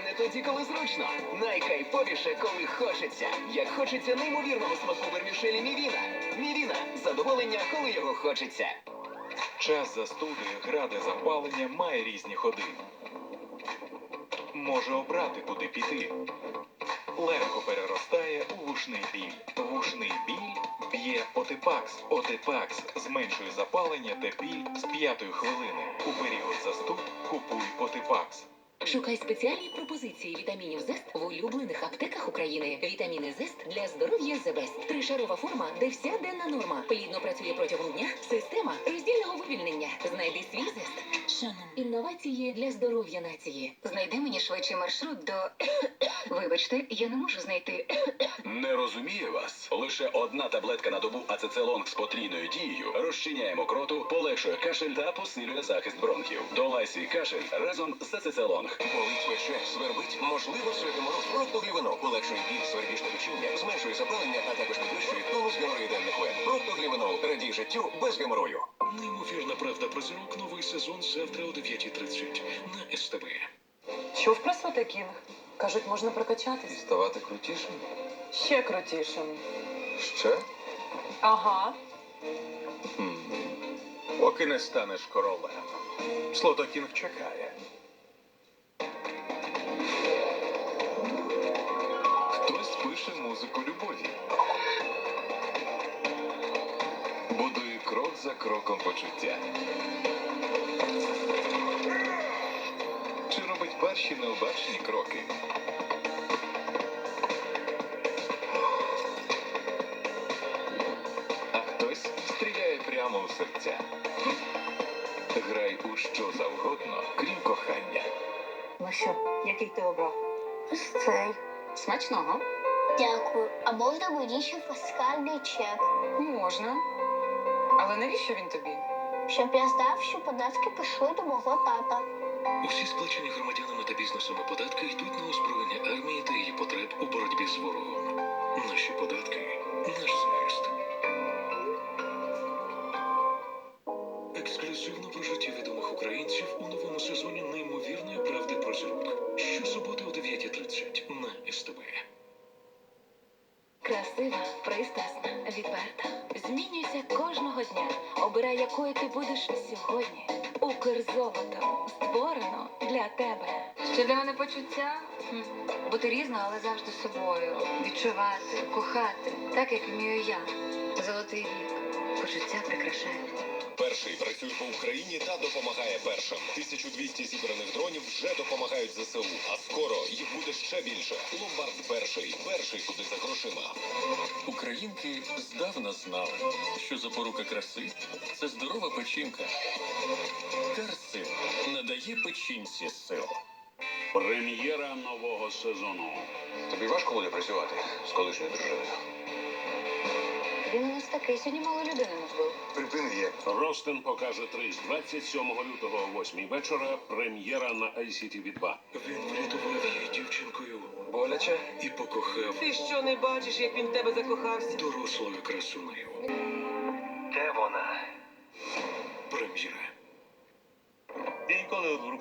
не тоді, коли зручно. Найкайфовіше, коли хочеться. Як хочеться неймовірного смаку вермішелі Мівіна. Мівіна задоволення, коли його хочеться. Час застуди, гради запалення має різні ходи. Може обрати, куди піти. Легко переростає у вушний біль. Вушний біль б'є Отипакс. Отипакс зменшує запалення та біль з п'ятої хвилини. У період застуд купуй Отипакс. Шукай спеціальні пропозиції вітамінів ЗЕСТ в улюблених аптеках України. Вітаміни ЗЕСТ для здоров'я Best. Тришарова форма, де вся денна норма. Плідно працює протягом дня. Система роздільного вивільнення. Знайди свій ЗЕСТ. Шанон. Інновації для здоров'я нації. Знайди мені швидший маршрут до. Вибачте, я не можу знайти. Не розумію вас. Лише одна таблетка на добу ацецелонг з потрійною дією розчиняє мокроту, полегшує кашель та посилює захист бронхів. Долай свій кашель разом з ацецелонг. Болить пече, свербить, можливо, серед мороз. Проктоглівенол полегшує біль, свербіжне печіння, зменшує запалення, а також підвищує тонус геморроїдальних вен. Проктоглівенол радій життю без геморою. Неймовірна правда про зірок. Новий сезон завтра о 9.30 на СТБ. Чув про Сотекінг? Кажуть, можна прокачатись. Ставати крутішим? Ще крутішим. Ще? Ага. Поки не станеш королем. Слотокінг чекає. Музику любові. Будує крок за кроком почуття. Чи робить перші необачні кроки? А хтось стріляє прямо у серця. Грай у що завгодно, крім кохання. Ну що, який ти обрав? Ось цей. Смачного. Дякую. А можна мені ще фіскальний чек, Можна. Але навіщо він тобі? щоб я знав, що податки пішли до мого тата. Усі сплачені громадянами та бізнесами податки йдуть на озброєння армії та її потреб у боротьбі з ворогом. Наші податки наш захист. Ексклюзивно про життя відомих українців у новому сезоні Змінюйся кожного дня. Обирай, якою ти будеш сьогодні. Укрзолото створено для тебе. Ще для мене почуття? Хм. Бути різною, але завжди собою. Відчувати, кохати, так як вмію я. Золотий вік. Почуття прикрашають. Україні та допомагає першим. 1200 зібраних дронів вже допомагають ЗСУ. А скоро їх буде ще більше. Ломбард перший. Перший куди за грошима. Українки здавна знали, що запорука краси це здорова печінка. Терсин надає печінці сил. Прем'єра нового сезону. Тобі важко буде працювати з колишньою дружиною. Він у нас такий сьогодні мало людини не вбив. Припини є. Ростен покаже три з 27 лютого о 8 вечора. Прем'єра на ICTV 2 Він врятував її дівчинкою Боляче? і покохав Ти що не бачиш, як він в тебе закохався? дорослою красунею.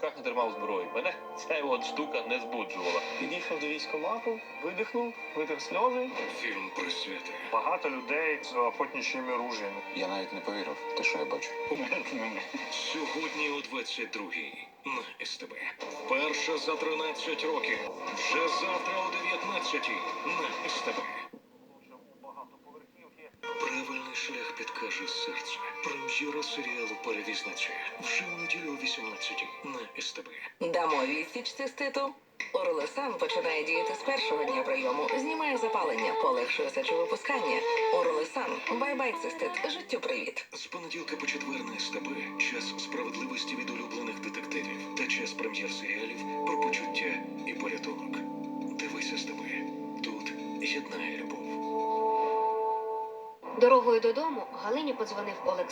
Руках не тримав зброї. Мене ця от штука не збуджувала. Підійшов до військомату, видихнув, витер сльози. Фільм присвяти. Багато людей з охотничими ружьями. Я навіть не повірив, те, що я бачу. Сьогодні о 22-й на СТБ. Перша за 13 років. Вже завтра о 19-й на СТБ. Серіалу Перевізниця. Вже у неділю о 18-й на СТБ. Дамо відсіч циститу. Орлесан починає діяти з першого дня прийому. Знімає запалення, полегшує сечовипускання. Орлесан. Бай-бай, цистит. Життю привіт. З понеділка по четвер на СТБ. Час справедливості від улюблених детективів та час прем'єр серіалів про почуття і порятунок. Дивись СТБ. Тут єднає любов. Дорогою додому Галині подзвонив Олександр.